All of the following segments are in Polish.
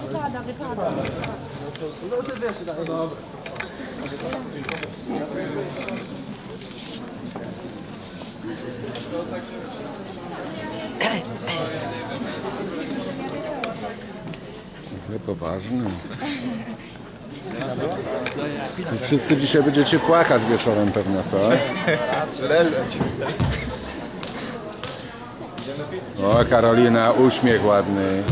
Wypada, wypada. Ale poważny. Wszyscy dzisiaj będziecie płakać wieczorem pewnie, co? Leżeć. O, Karolina, uśmiech ładny.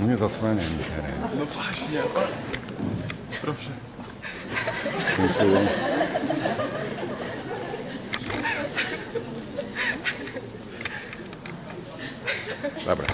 Nie zasłaniaj mi teren. No właśnie. Proszę. Dziękuję. Dobra.